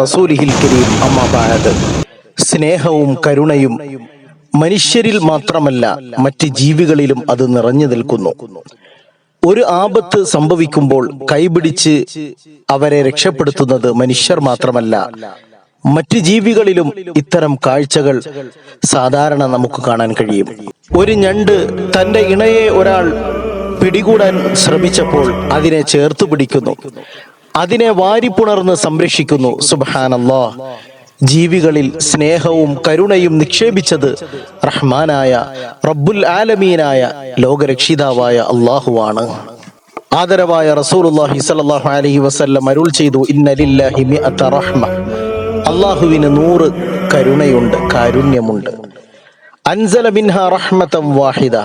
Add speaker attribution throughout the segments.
Speaker 1: റസൂലിഹിൽ കരീം. സ്നേഹവും കരുണയും മനുഷ്യരിൽ മാത്രമല്ല മറ്റ് ജീവികളിലും അത് നിറഞ്ഞു നിൽക്കുന്നു. ഒരു ആപത്ത് സംഭവിക്കുമ്പോൾ കൈപിടിച്ച് അവരെ രക്ഷപ്പെടുത്തുന്നത് മനുഷ്യർ മാത്രമല്ല മറ്റ് ജീവികളിലും ഇത്തരം കാഴ്ചകൾ സാധാരണ നമുക്ക് കാണാൻ കഴിയും. ഒരു ഞണ്ട് തന്റെ ഇണയെ ഒരാൾ പിടികൂടാൻ ശ്രമിച്ചപ്പോൾ അതിനെ ചേർത്ത് പിടിക്കുന്നു. അതിനെ വാരിപ്പുണർന്ന് സംരക്ഷിക്കുന്നു. സുബാനല്ലോ ജീവികളിൽ സ്നേഹവും കരുണയും നിക്ഷേപിച്ചത് റഹ്മാനായ റബ്ബുൽ ആലമീനായ ലോകരക്ഷിതാവായ അള്ളാഹുവാണ് ആദരവായ റസൂലുള്ളാഹി സ്വല്ലല്ലാഹു അലൈഹി വസല്ലം അരുൾ ചെയ്തു ഇന്നലില്ലാഹി മിഅത റഹ്മ. അള്ളാഹുവിന് നൂറ് കരുണയുണ്ട് കാരുണ്യമുണ്ട്. അൻസല മിൻഹ റഹ്മതം വാഹിദ.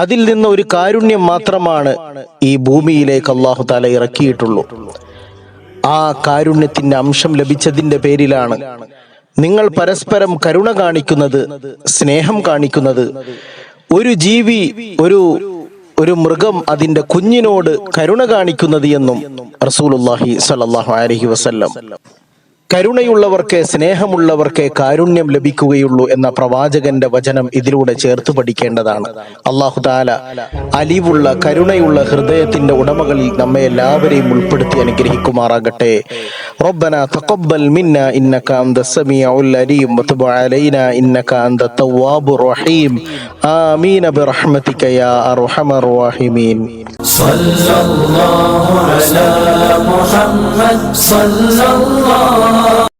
Speaker 1: അതിൽ നിന്ന് ഒരു കാരുണ്യം മാത്രമാണ് ഈ ഭൂമിയിലേക്ക് അള്ളാഹു താല ഇറക്കിയിട്ടുള്ളൂ. ആ കാരുണ്യത്തിന്റെ അംശം ലഭിച്ചതിന്റെ പേരിലാണ് നിങ്ങൾ പരസ്പരം കരുണ കാണിക്കുന്നത് സ്നേഹം കാണിക്കുന്നത്. ഒരു ജീവി ഒരു ഒരു മൃഗം അതിന്റെ കുഞ്ഞിനോട് കരുണ കാണിക്കുന്നത് എന്നും റസൂലുള്ളാഹി സ്വല്ലല്ലാഹു അലഹി വസല്ലം. കരുണയുള്ളവർക്ക് സ്നേഹമുള്ളവർക്ക് കാരുണ്യം ലഭിക്കുകയുള്ളൂ എന്ന പ്രവാചകന്റെ വചനം ഇതിലൂടെ ചേർത്ത് പഠിക്കേണ്ടതാണ്. അള്ളാഹു താല അലിവുള്ള കരുണയുള്ള ഹൃദയത്തിന്റെ ഉടമകളിൽ നമ്മെ എല്ലാവരെയും ഉൾപ്പെടുത്തി അനുഗ്രഹിക്കുമാറാകട്ടെ. ربنا تقبل منا إنك أنت السميع العليم وتب علينا إنك أنت التواب الرحيم. آمين برحمتك يا أرحم الراحمين.
Speaker 2: صلى الله على محمد صلى الله